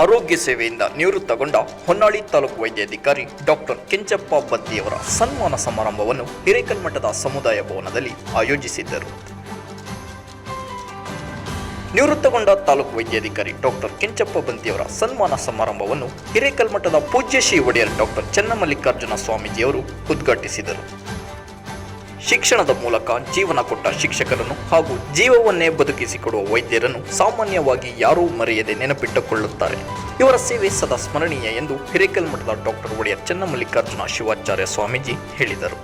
ಆರೋಗ್ಯ ಸೇವೆಯಿಂದ ನಿವೃತ್ತಗೊಂಡ ಹೊನ್ನಾಳಿ ತಾಲೂಕು ವೈದ್ಯಾಧಿಕಾರಿ ಡಾಕ್ಟರ್ ಕೆಂಚಪ್ಪ ಬದ್ದಿಯವರ ಸನ್ಮಾನ ಸಮಾರಂಭವನ್ನು ಹಿರೇಕಲ್ಮಠದ ಸಮುದಾಯ ಭವನದಲ್ಲಿ ಆಯೋಜಿಸಿದ್ದರು. ನಿವೃತ್ತಗೊಂಡ ತಾಲೂಕು ವೈದ್ಯಾಧಿಕಾರಿ ಡಾಕ್ಟರ್ ಕೆಂಚಪ್ಪ ಬಂತಿಯವರ ಸನ್ಮಾನ ಸಮಾರಂಭವನ್ನು ಹಿರೇಕಲ್ಮಠದ ಪೂಜ್ಯ ಶ್ರೀ ಒಡೆಯರ್ ಡಾಕ್ಟರ್ ಚನ್ನಮಲ್ಲಿಕಾರ್ಜುನ ಸ್ವಾಮೀಜಿಯವರು ಉದ್ಘಾಟಿಸಿದರು. ಶಿಕ್ಷಣದ ಮೂಲಕ ಜೀವನ ಕೊಟ್ಟ ಶಿಕ್ಷಕರನ್ನು ಹಾಗೂ ಜೀವವನ್ನೇ ಬದುಕಿಸಿಕೊಡುವ ವೈದ್ಯರನ್ನು ಸಾಮಾನ್ಯವಾಗಿ ಯಾರೂ ಮರೆಯದೆ ನೆನಪಿಟ್ಟುಕೊಳ್ಳುತ್ತಾರೆ. ಇವರ ಸೇವೆ ಸದಾ ಸ್ಮರಣೀಯ ಎಂದು ಹಿರೇಕಲ್ಮಠದ ಡಾಕ್ಟರ್ ಒಡೆಯರ್ ಚನ್ನಮಲ್ಲಿಕಾರ್ಜುನ ಶಿವಾಚಾರ್ಯ ಸ್ವಾಮೀಜಿ ಹೇಳಿದರು.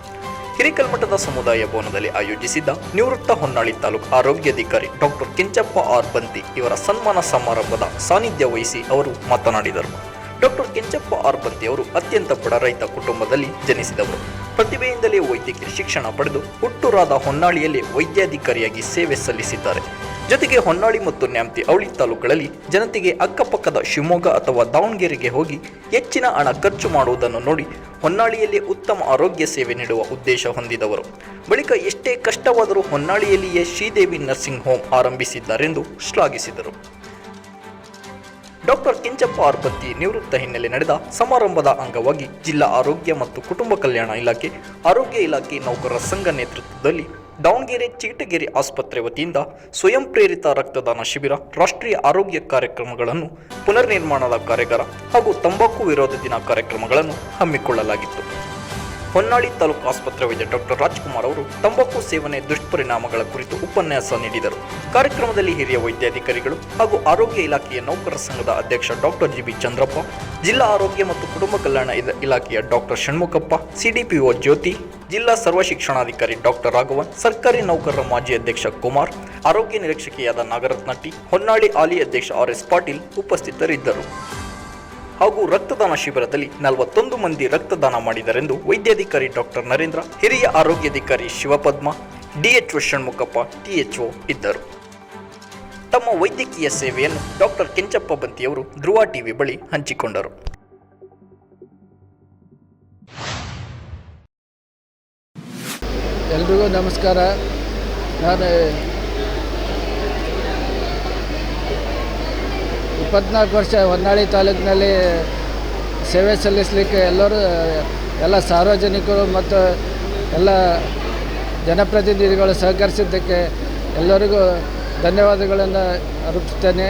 ಹಿರೇಕಲ್ಮಠದ ಸಮುದಾಯ ಭವನದಲ್ಲಿ ಆಯೋಜಿಸಿದ್ದ ನಿವೃತ್ತ ಹೊನ್ನಾಳಿ ತಾಲೂಕು ಆರೋಗ್ಯಾಧಿಕಾರಿ ಡಾಕ್ಟರ್ ಕೆಂಚಪ್ಪ ಆರ್ ಬಂತಿ ಇವರ ಸನ್ಮಾನ ಸಮಾರಂಭದ ಸಾನ್ನಿಧ್ಯ ವಹಿಸಿ ಅವರು ಮಾತನಾಡಿದರು. ಡಾಕ್ಟರ್ ಕೆಂಚಪ್ಪ ಆರ್ ಬಂತಿ ಅವರು ಅತ್ಯಂತ ಬಡ ರೈತ ಕುಟುಂಬದಲ್ಲಿ ಜನಿಸಿದವರು. ಪ್ರತಿಭೆಯಿಂದಲೇ ವೈದ್ಯಕೀಯ ಶಿಕ್ಷಣ ಪಡೆದು ಹುಟ್ಟೂರಾದ ಹೊನ್ನಾಳಿಯಲ್ಲಿ ವೈದ್ಯಾಧಿಕಾರಿಯಾಗಿ ಸೇವೆ ಸಲ್ಲಿಸಿದ್ದಾರೆ. ಜೊತೆಗೆ ಹೊನ್ನಾಳಿ ಮತ್ತು ನ್ಯಾಮತಿ ಅವಳಿ ತಾಲೂಕುಗಳಲ್ಲಿ ಜನತೆಗೆ ಅಕ್ಕಪಕ್ಕದ ಶಿವಮೊಗ್ಗ ಅಥವಾ ದಾವಣಗೆರೆಗೆ ಹೋಗಿ ಹೆಚ್ಚಿನ ಹಣ ಖರ್ಚು ಮಾಡುವುದನ್ನು ನೋಡಿ ಹೊನ್ನಾಳಿಯಲ್ಲಿ ಉತ್ತಮ ಆರೋಗ್ಯ ಸೇವೆ ನೀಡುವ ಉದ್ದೇಶ ಹೊಂದಿದವರು. ಬಳಿಕ ಎಷ್ಟೇ ಕಷ್ಟವಾದರೂ ಹೊನ್ನಾಳಿಯಲ್ಲಿಯೇ ಶ್ರೀದೇವಿ ನರ್ಸಿಂಗ್ ಹೋಮ್ ಆರಂಭಿಸಿದ್ದಾರೆಂದು ಶ್ಲಾಘಿಸಿದರು. ಡಾಕ್ಟರ್ ಕೆಂಚಪ್ಪ ಆರ್ಪತ್ತಿ ನಿವೃತ್ತ ಹಿನ್ನೆಲೆ ನಡೆದ ಸಮಾರಂಭದ ಅಂಗವಾಗಿ ಜಿಲ್ಲಾ ಆರೋಗ್ಯ ಮತ್ತು ಕುಟುಂಬ ಕಲ್ಯಾಣ ಇಲಾಖೆ, ಆರೋಗ್ಯ ಇಲಾಖೆ ನೌಕರರ ಸಂಘ ನೇತೃತ್ವದಲ್ಲಿ ದಾವಣಗೆರೆ ಚೀಟಗೆರೆ ಆಸ್ಪತ್ರೆ ವತಿಯಿಂದ ಸ್ವಯಂ ಪ್ರೇರಿತ ರಕ್ತದಾನ ಶಿಬಿರ, ರಾಷ್ಟ್ರೀಯ ಆರೋಗ್ಯ ಕಾರ್ಯಕ್ರಮಗಳನ್ನು ಪುನರ್ನಿರ್ಮಾಣದ ಕಾರ್ಯಾಗಾರ ಹಾಗೂ ತಂಬಾಕು ವಿರೋಧ ದಿನ ಕಾರ್ಯಕ್ರಮಗಳನ್ನು ಹಮ್ಮಿಕೊಳ್ಳಲಾಗಿತ್ತು. ಹೊನ್ನಾಳಿ ತಾಲೂಕು ಆಸ್ಪತ್ರೆ ವೈದ್ಯ ಡಾಕ್ಟರ್ ರಾಜ್ಕುಮಾರ್ ಅವರು ತಂಬಾಕು ಸೇವನೆ ದುಷ್ಪರಿಣಾಮಗಳ ಕುರಿತು ಉಪನ್ಯಾಸ ನೀಡಿದರು. ಕಾರ್ಯಕ್ರಮದಲ್ಲಿ ಹಿರಿಯ ವೈದ್ಯಾಧಿಕಾರಿಗಳು ಹಾಗೂ ಆರೋಗ್ಯ ಇಲಾಖೆಯ ನೌಕರರ ಸಂಘದ ಅಧ್ಯಕ್ಷ ಡಾಕ್ಟರ್ ಜಿ ಬಿ ಚಂದ್ರಪ್ಪ, ಜಿಲ್ಲಾ ಆರೋಗ್ಯ ಮತ್ತು ಕುಟುಂಬ ಕಲ್ಯಾಣ ಇಲಾಖೆಯ ಡಾಕ್ಟರ್ ಷಣ್ಮುಖಪ್ಪ, ಸಿಡಿಪಿಒ ಜ್ಯೋತಿ, ಜಿಲ್ಲಾ ಸರ್ವ ಶಿಕ್ಷಣಾಧಿಕಾರಿ ಡಾಕ್ಟರ್ ರಾಘವನ್, ಸರ್ಕಾರಿ ನೌಕರರ ಮಾಜಿ ಅಧ್ಯಕ್ಷ ಕುಮಾರ್, ಆರೋಗ್ಯ ನಿರೀಕ್ಷಕಿಯಾದ ನಾಗರತ್ನಟ್ಟಿ, ಹೊನ್ನಾಳಿ ಹಾಲಿ ಅಧ್ಯಕ್ಷ ಆರ್ ಎಸ್ ಪಾಟೀಲ್ ಉಪಸ್ಥಿತರಿದ್ದರು. ಹಾಗೂ ರಕ್ತದಾನ ಶಿಬಿರದಲ್ಲಿ ನಲವತ್ತೊಂದು ಮಂದಿ ರಕ್ತದಾನ ಮಾಡಿದರೆಂದು ವೈದ್ಯಾಧಿಕಾರಿ ಡಾಕ್ಟರ್ ನರೇಂದ್ರ, ಹಿರಿಯ ಆರೋಗ್ಯಾಧಿಕಾರಿ ಶಿವಪದ್ಮ, ಡಿಎಚ್ಒ ಷಣ್ಮುಖಪ್ಪ, ಟಿಎಚ್ಒ ಇದ್ದರು. ತಮ್ಮ ವೈದ್ಯಕೀಯ ಸೇವೆಯನ್ನು ಡಾಕ್ಟರ್ ಕೆಂಚಪ್ಪ ಬಂತಿಯವರು ಧ್ರುವ ಟಿವಿ ಬಳಿ ಹಂಚಿಕೊಂಡರು. ಎಲ್ರಿಗೂ ನಮಸ್ಕಾರ. ನಾನು ಇಪ್ಪತ್ನಾಲ್ಕು ವರ್ಷ ಹೊನ್ನಾಳಿ ತಾಲೂಕಿನಲ್ಲಿ ಸೇವೆ ಸಲ್ಲಿಸಲಿಕ್ಕೆ ಎಲ್ಲರೂ, ಎಲ್ಲ ಸಾರ್ವಜನಿಕರು ಮತ್ತು ಎಲ್ಲ ಜನಪ್ರತಿನಿಧಿಗಳು ಸಹಕರಿಸಿದ್ದಕ್ಕೆ ಎಲ್ಲರಿಗೂ ಧನ್ಯವಾದಗಳನ್ನು ಅರ್ಪಿಸ್ತೇನೆ?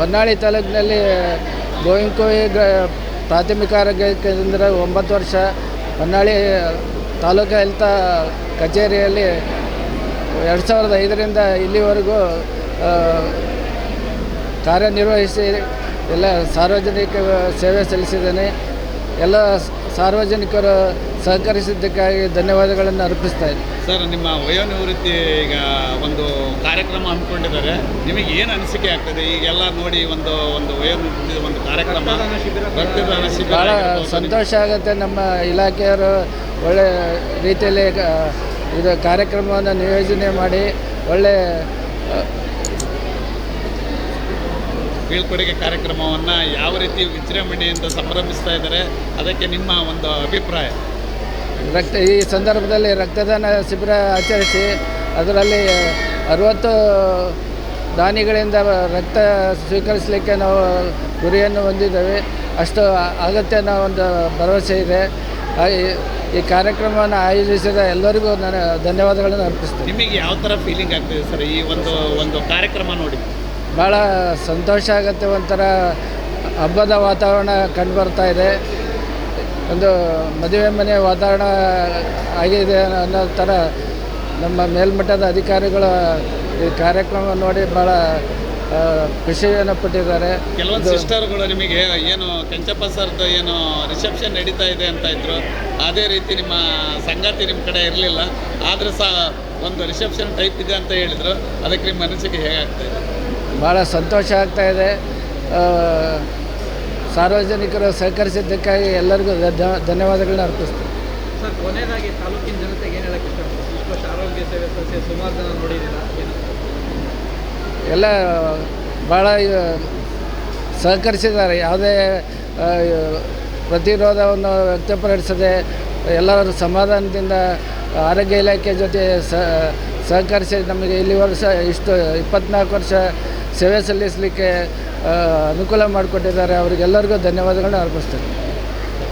ಹೊನ್ನಾಳಿ ತಾಲೂಕಿನಲ್ಲಿ ಗೋವಿಂಕೋಯಿ ಪ್ರಾಥಮಿಕ ಆರೋಗ್ಯ ಕೇಂದ್ರ ಒಂಬತ್ತು ವರ್ಷ, ಹೊನ್ನಾಳಿ ತಾಲೂಕು ಹೆಲ್ತ್ ಕಚೇರಿಯಲ್ಲಿ ಎರಡು ಸಾವಿರದ ಐದರಿಂದ ಇಲ್ಲಿವರೆಗೂ ಕಾರ್ಯನಿರ್ವಹಿಸಿ ಎಲ್ಲ ಸಾರ್ವಜನಿಕ ಸೇವೆ ಸಲ್ಲಿಸಿದ್ದೇನೆ. ಎಲ್ಲ ಸಾರ್ವಜನಿಕರು ಸಹಕರಿಸಿದ್ದಕ್ಕಾಗಿ ಧನ್ಯವಾದಗಳನ್ನು ಅರ್ಪಿಸ್ತಾ ಇದ್ದೀನಿ. ಸರ್ ನಿಮ್ಮ ವಯೋನಿವೃತ್ತಿ ಈಗ ಒಂದು ಕಾರ್ಯಕ್ರಮ ಹಮ್ಮಿಕೊಂಡಿದ್ದಾರೆ. ನಿಮಗೆ ಏನು ಅನಿಸಿಕೆ ಆಗ್ತದೆ? ಈಗೆಲ್ಲ ನೋಡಿ ಒಂದು ಒಂದು ವಯೋನಿವೃತ್ತಿ ಒಂದು ಕಾರ್ಯಕ್ರಮ. ಬಹಳ ಭಾಳ ಸಂತೋಷ ಆಗುತ್ತೆ ನಮ್ಮ ಇಲಾಖೆಯವರು. ಒಳ್ಳೆ ರೀತಿಯಲ್ಲಿ ಇದು ಕಾರ್ಯಕ್ರಮವನ್ನು ನಿಯೋಜನೆ ಮಾಡಿ ಒಳ್ಳೆ ಬೀಳ್ಕೊಡುಗೆ ಕಾರ್ಯಕ್ರಮವನ್ನು ಯಾವ ರೀತಿ ವಿಜೃಂಭಣೆಯಿಂದ ಸಂಭ್ರಮಿಸ್ತಾ ಇದ್ದಾರೆ ಅದಕ್ಕೆ ನಿಮ್ಮ ಒಂದು ಅಭಿಪ್ರಾಯ. ರಕ್ತ ಈ ಸಂದರ್ಭದಲ್ಲಿ ರಕ್ತದಾನ ಶಿಬಿರ ಆಚರಿಸಿ ಅದರಲ್ಲಿ ಅರುವತ್ತು ದಾನಿಗಳಿಂದ ರಕ್ತ ಸ್ವೀಕರಿಸಲಿಕ್ಕೆ ನಾವು ಗುರಿಯನ್ನು ಹೊಂದಿದ್ದೇವೆ. ಅಷ್ಟು ಅಗತ್ಯ ಅನ್ನೋ ಒಂದು ಭರವಸೆ ಇದೆ. ಈ ಕಾರ್ಯಕ್ರಮವನ್ನು ಆಯೋಜಿಸಿದ ಎಲ್ಲರಿಗೂ ನಾನು ಧನ್ಯವಾದಗಳನ್ನು ಅರ್ಪಿಸ್ತೇನೆ. ನಿಮಗೆ ಯಾವ ಥರ ಫೀಲಿಂಗ್ ಆಗ್ತಿದೆ ಸರ್ ಈ ಒಂದು ಒಂದು ಕಾರ್ಯಕ್ರಮ ನೋಡಿ? ಭಾಳ ಸಂತೋಷ ಆಗುತ್ತೆ ಒಂಥರ ಹಬ್ಬದ ವಾತಾವರಣ ಕಂಡು ಬರ್ತಾ ಇದೆ. ಒಂದು ಮದುವೆ ಮನೆ ವಾತಾವರಣ ಆಗಿದೆ ಅನ್ನೋ ಥರ ನಮ್ಮ ಮೇಲ್ಮಟ್ಟದ ಅಧಿಕಾರಿಗಳು ಈ ಕಾರ್ಯಕ್ರಮ ನೋಡಿ ಭಾಳ ಖುಷಿಯನ್ನು ಪಟ್ಟಿದ್ದಾರೆ. ಕೆಲವೊಂದು ಸಿಸ್ಟರ್ಗಳು ನಿಮಗೆ ಏನು ಕೆಂಚಪ್ಪ ಸರ್ದು ಏನು ರಿಸೆಪ್ಷನ್ ನಡೀತಾ ಇದೆ ಅಂತ ಇದ್ರು. ಅದೇ ರೀತಿ ನಿಮ್ಮ ಸಂಗಾತಿ ನಿಮ್ಮ ಕಡೆ ಇರಲಿಲ್ಲ. ಆದರೂ ಸಹ ಒಂದು ರಿಸೆಪ್ಷನ್ ಟೈಪ್ ಇದೆ ಅಂತ ಹೇಳಿದರು. ಅದಕ್ಕೆ ನಿಮ್ಮ ಮನಸ್ಸಿಗೆ ಹೇಗಾಗ್ತಾ ಇದೆ? ಭಾಳ ಸಂತೋಷ ಆಗ್ತಾ ಇದೆ. ಆ, ಸಾರ್ವಜನಿಕರು ಸಹಕರಿಸಿದ್ದಕ್ಕಾಗಿ ಎಲ್ಲರಿಗೂ ಧನ್ಯವಾದಗಳನ್ನ ಅರ್ಪಿಸ್ತೀನಿ. ಸರ್ ಕೊನೆಯದಾಗಿ ತಾಲೂಕಿನ ಜನತೆಗೆ ಏನು ಹೇಳಕ್ಕೆ ಇಷ್ಟಪಡ್ತೀವಿ ಇಷ್ಟು ವರ್ಷ ಆರೋಗ್ಯ ಸೇವೆ ಸಂಸ್ಥೆ ಸುಮಾರು ಜನ ನೋಡಿದ್ದೀರಾ? ಏನು? ಎಲ್ಲ ಭಾಳ ಸಹಕರಿಸಿದ್ದಾರೆ. ಯಾವುದೇ ಪ್ರತಿರೋಧವನ್ನು ವ್ಯಕ್ತಪಡಿಸದೆ ಎಲ್ಲರೂ ಸಮಾಧಾನದಿಂದ ಆರೋಗ್ಯ ಇಲಾಖೆ ಜೊತೆ ಸಹಕರಿಸಿ ನಮಗೆ ಇಲ್ಲಿ ವರ್ಷ ಇಷ್ಟು ಇಪ್ಪತ್ನಾಲ್ಕು ವರ್ಷ ಸೇವೆ ಸಲ್ಲಿಸಲಿಕ್ಕೆ ಅನುಕೂಲ ಮಾಡಿಕೊಟ್ಟಿದ್ದಾರೆ. ಅವರಿಗೆಲ್ಲರಿಗೂ ಧನ್ಯವಾದಗಳನ್ನ ಅರ್ಪಿಸ್ತೇನೆ.